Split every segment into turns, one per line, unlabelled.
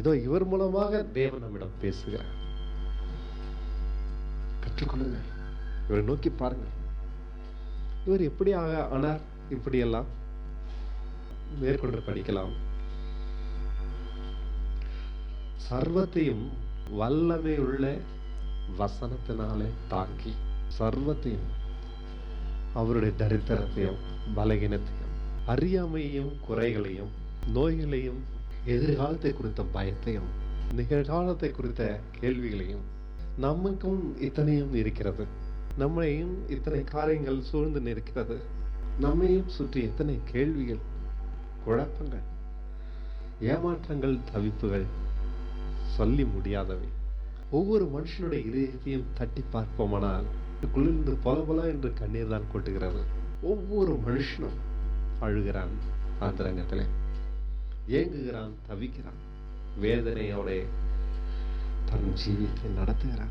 இதோ இவர் மூலமாக தேவன் நம்மிடம் பேசுகிறார். கற்றுக்கொள்ளுங்க இவரை நோக்கி பாருங்க இவர் எப்படி ஆனார்? இப்படியெல்லாம் மேற்கொண்டு படிக்கலாம். சர்வத்தையும் வல்லமை உள்ள வசனத்தினாலே தாக்கி சர்வத்தையும் அவருடைய தரித்திரத்தையும் பலகீனத்தையும் அறியாமையும் குறைகளையும் நோய்களையும் எதிர்காலத்தை குறித்த பயத்தையும் நிகழ்காலத்தை குறித்த கேள்விகளையும் நமக்கும் இத்தனையும் இருக்கிறது. நம்மையும் இத்தனை காரியங்கள் சூழ்ந்து நிற்கிறது. நம்மையும் சுற்றி எத்தனை கேள்விகள் குழப்பங்கள் ஏமாற்றங்கள் தவிப்புகள் சொல்லி முடியாதவை. ஒவ்வொரு மனுஷனுடைய இதயத்தையும் தட்டி பார்ப்போமானால் குளிர்ந்து பல பல என்று கண்ணீர் தான் கொட்டுகிறது. ஒவ்வொரு மனுஷனும் அழுகிறான். ஆத்திரங்கத்தில் ஏங்குகிறான் தவிக்கிறான். வேதனையோட தன் ஜீவியத்தை நடத்துகிறான்.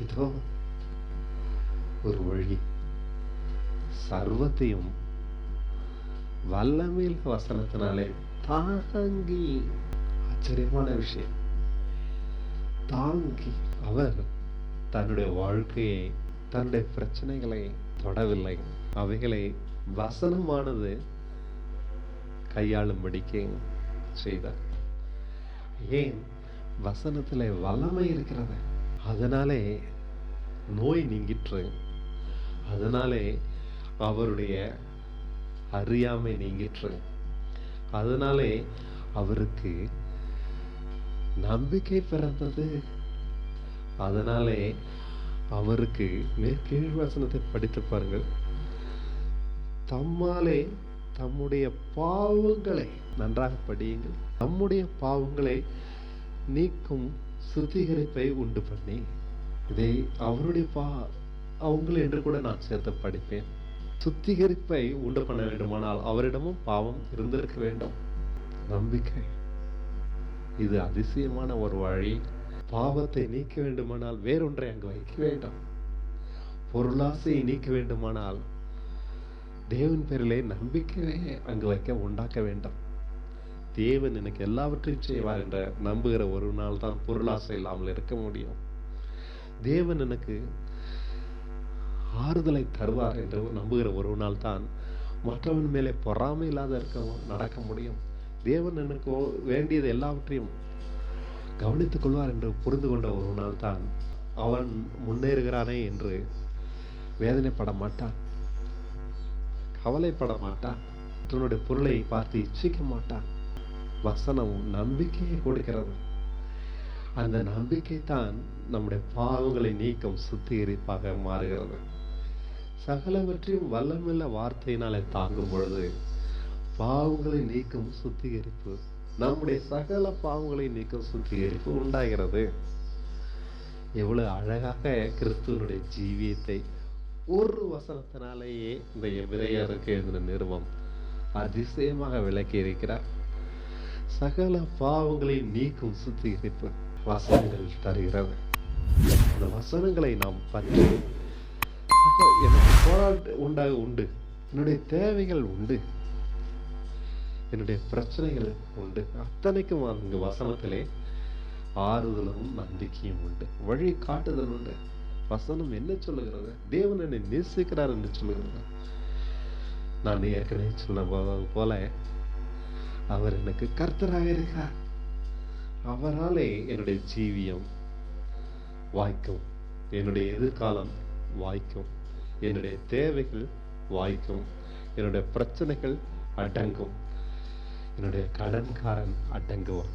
இதோ ஒரு வழி. சர்வத்தையும் வல்லமையில் வசனத்தினாலே தாங்கி. ஆச்சரியமான விஷயம். தாங்கி அவர் தன்னுடைய வாழ்க்கையை தன்னுடைய பிரச்சனைகளை தொடவில்லை. அவைகளை வசனமானது கையாளும்படிக்கு செய்தார் ஏன்? வசனத்தில் வல்லமை இருக்கிறது. அதனாலே நோய் நீங்கிற்று. அதனாலே அவருடைய அறியாமை நீங்கிற்று. அதனாலே அவருக்கு நம்பிக்கை பிறந்தது. அதனாலே அவருக்கு மேற்கீழ் வசனத்தை படித்து பாருங்கள். தம்மாலே தம்முடைய பாவங்களை நன்றாக படியுங்கள். நம்முடைய பாவங்களை நீக்கும் சுத்திகரிப்பை உண்டு பண்ணி இதை அவருடைய பா அவங்கள் என்று கூட நான் சேர்த்து படிப்பேன். சுத்திகரிப்பை உண்டு பண்ண வேண்டுமானால் அவரிடமும் பாவம் இருந்திருக்க வேண்டும். நம்பிக்கை. இது அதிசயமான ஒரு வழி. பாவத்தை நீக்க வேண்டுமானால் வேறொன்றை அங்கு வைக்க வேண்டும். பொருளாசையை நீக்க வேண்டுமானால் தேவன் பேரிலே நம்பிக்கையை அங்கு வைக்க உண்டாக்க வேண்டும். தேவன் எனக்கு எல்லாவற்றையும் செய்வார் என்ற நம்புகிற ஒரு நாள் தான் பொருளாசை இல்லாமல் இருக்க முடியும். தேவன் எனக்கு ஆறுதலை தருவார் என்று நம்புகிற ஒரு நாள் தான் மற்றவன் மேலே பொறாமை இல்லாத இருக்க நடக்க முடியும். தேவன் எனக்கு வேண்டியது எல்லாவற்றையும் கவனித்துக் கொள்வார் என்று புரிந்து கொண்ட ஒரு நாள் தான் அவன் முன்னேறுகிறானே என்று வேதனைப்பட மாட்டான். கவலைப்பட மாட்டான். தன்னுடைய பொருளை பார்த்து இச்சிக்க மாட்டான். வசனமும் நம்பிக்கையை கொடுக்கிறது. அந்த நம்பிக்கை தான் நம்முடைய பாவங்களை நீக்கம் சுத்திகரிப்பாக மாறுகிறது. சகலவற்றையும் வல்லமில்ல வார்த்தையினாலே தாங்கும் பொழுது பாவங்களை நீக்கும் சுத்திகரிப்பு நம்முடைய சகல பாவங்களை நீக்கும் சுத்திகரிப்பு உண்டாகிறது. எவ்வளவு அழகாக கிறிஸ்துவனுடைய ஜீவியத்தை ஒரு வசனத்தினாலேயே இந்த எபிரேயருக்கு எழுதின நிறுவம் அதிசயமாக விளக்கி இருக்கிறார் சகல பாவங்களை நீக்கும் சுத்திகரிப்பு வசனங்கள் தருகிறது. அந்த வசனங்களை நாம் பற்றி எனக்கு போராட்ட உண்டாக உண்டு. என்னுடைய தேவைகள் உண்டு. என்னுடைய பிரச்சனைகள் உண்டு. அத்தனைக்கும் அங்கு வசனத்திலே ஆறுதலும் நம்பிக்கையும் உண்டு. வழி காட்டுதல் உண்டு. வசனம் என்ன சொல்லுகிறது? தேவன் என்னை நேசிக்கிறார் என்று சொல்லுகிறது. நான் ஏற்கனவே சொன்ன போல அவர் எனக்கு கர்த்தராக இருக்கிறார். அவராலே என்னுடைய ஜீவியம் வாய்க்கும் என்னுடைய எதிர்காலம் வாய்க்கும் என்னுடைய தேவைகள் வாய்க்கும் என்னுடைய பிரச்சனைகள் அடங்கும் என்னுடைய கடன்காரன் அடங்குவான்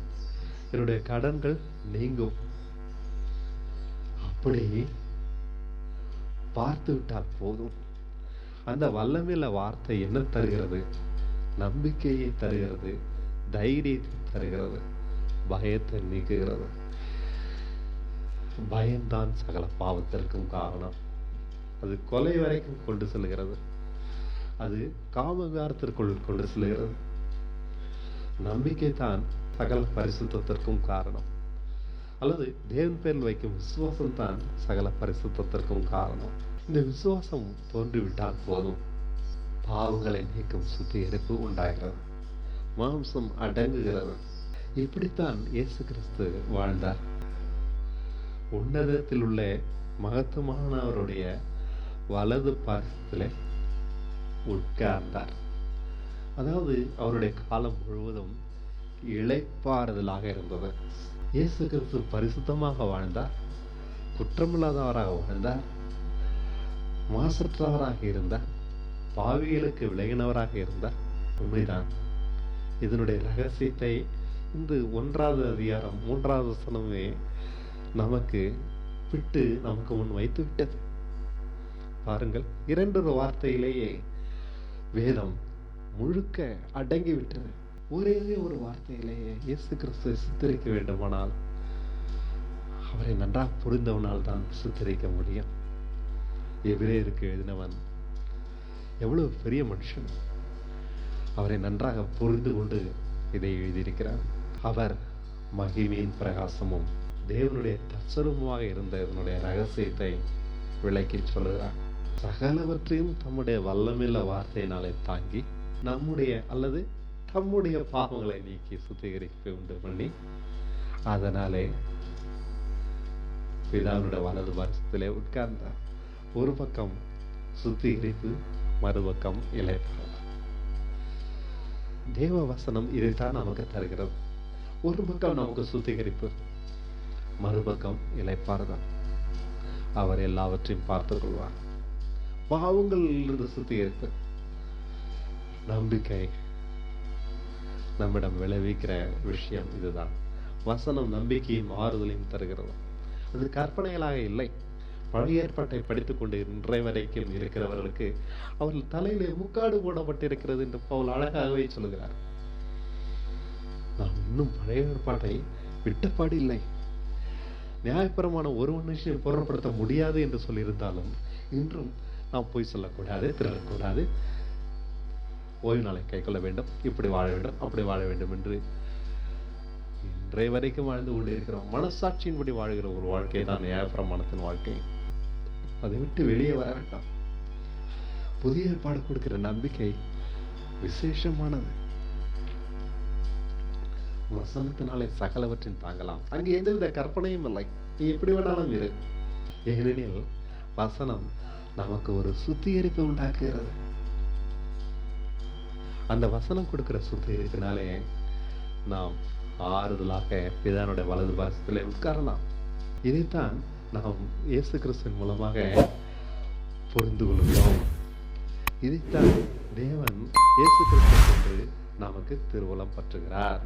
என்னுடைய கடன்கள் நீங்கும். அப்படி பார்த்து விட்டால் போதும். அந்த வல்லமையில வார்த்தை என்ன தருகிறது? நம்பிக்கையை தருகிறது தைரியத்தை தருகிறது பயத்தை நீக்குகிறது. பயம்தான் சகல பாவத்திற்கும் காரணம். அது கொலை வரைக்கும் கொண்டு செல்கிறது. அது காமகாரத்திற்குள் கொண்டு செல்கிறது. நம்பிக்கை தான் சகல பரிசுத்திற்கும் காரணம். அல்லது தேவன் பேரில் வைக்கும் விசுவாசம் தான் சகல பரிசுத்தத்திற்கும் காரணம். இந்த விசுவாசம் தோன்றிவிட்டால் போதும். பாவங்களை நீக்கும் சுத்திகரிப்பு உண்டாகிறது. மாம்சம் அடங்குகிறது. இப்படித்தான் இயேசு கிறிஸ்து வாழ்ந்தார். உன்னதத்தில் உள்ள மகத்துவமானவருடைய வலது பாசத்திலே உட்கார்ந்தார். அதாவது அவருடைய காலம் முழுவதும் இளைப்பாறுதலாக இருந்தது. இயேசு கிறிஸ்து பரிசுத்தமாக வாழ்ந்தார் குற்றமில்லாதவராக வாழ்ந்தார் மாசற்றவராக இருந்தார் பாவிகளுக்கு விலகினவராக இருந்தார். உண்மைதான். இதனுடைய ரகசியத்தை இந்த ஒன்றாவது அதிகாரம் மூன்றாவது வசனமே நமக்கு விட்டு நமக்கு முன் வைத்து விட்டது. பாருங்கள் இரண்டொரு வார்த்தையிலேயே வேதம் முழுக்க அடங்கி விட்டது ஒரே ஒரு வார்த்தையிலேயே இயேசு கிறிஸ்துவை சித்தரிக்க வேண்டுமானால் அவரை நன்றாக புரிந்தவனால் தான் சித்தரிக்க முடியும். எபிரேயருக்கு எழுதினவன் எவ்வளவு பெரிய மனுஷன். அவரை நன்றாக புரிந்து கொண்டு இதை எழுதியிருக்கிறார் அவர் மகிமையின் பிரகாசமும் தேவனுடைய தச்சரமுமாக இருந்த இதனுடைய ரகசியத்தை விளக்கி சொல்லுகிறார் சகலவற்றையும் தம்முடைய வல்லமில்ல வார்த்தையினாலே தாங்கி நம்முடைய அல்லது தம்முடைய பாவங்களை நீக்கி சுத்திகரிக்க உண்டு பண்ணி அதனாலே பிதாவினுடைய வலது வருஷத்திலே உட்கார்ந்தார். ஒரு பக்கம் சுத்திகரிப்பு மறுபக்கம் இலைப்பாறுதல் தேவ வசனம் இதைத்தான் நமக்கு தருகிறது. ஒரு பக்கம் நமக்கு சுத்திகரிப்பு மறுபக்கம் இலைப்பாறுதல் அவர் எல்லாவற்றையும் பார்த்துக் கொள்வார். பாவங்களிலிருந்து சுத்திகரிப்பு நம்பிக்கை நம்மிடம் விளைவிக்கிற விஷயம் இதுதான். வசனம் நம்பிக்கையும் ஆறுதலையும் தருகிறது. அது கற்பனைகளாக இல்லை. பழைய ஏற்பாட்டை படித்துக் கொண்டு இன்றைய வரைக்கும் இருக்கிறவர்களுக்கு அவர்கள் தலையிலே முக்காடு போடப்பட்டிருக்கிறது என்று பவுல் அழகாகவே சொல்கிறார். நாம் இன்னும் பழைய ஏற்பாட்டை விட்டப்பாடு இல்லை. நியாயபரமான ஒரு மனுஷனை புறப்படுத்த முடியாது என்று சொல்லியிருந்தாலும் இன்றும் நாம் போய் சொல்லக்கூடாது திருடக்கூடாது. ஓய்வு நாளை கை கொள்ள வேண்டும். இப்படி வாழ வேண்டும் அப்படி வாழ வேண்டும் என்று இன்றைய வரைக்கும் வாழ்ந்து கொண்டிருக்கிறோம் மனசாட்சியின்படி வாழ்கிற ஒரு வாழ்க்கை தான் நியாயப்பிரமாணத்தின் வாழ்க்கை. அதை விட்டு வெளியே வர வேண்டாம். புதிய ஏற்பாடு கொடுக்கிற நம்பிக்கை விசேஷமானது. வசனத்தினாலே சகலவற்றின் தாங்கலாம். அங்கு எந்தவித கற்பனையும் இல்லை. நீ எப்படி வேணாலும் இரு. ஏனெனில் வசனம் நமக்கு ஒரு சுத்திகரிப்பு உண்டாக்குகிறது. அந்த வசனம் கொடுக்குற சுத்தியத்தினாலே நாம் ஆறுதலாக பிதானுடைய வலது பாசத்தில் உட்காரலாம். இதைத்தான் நாம் இயேசு கிறிஸ்தன் மூலமாக புரிந்து கொள்கிறோம். இதைத்தான் தேவன் இயேசு கிறிஸ்து கொண்டு நமக்கு திருவலம் பற்றுகிறார்.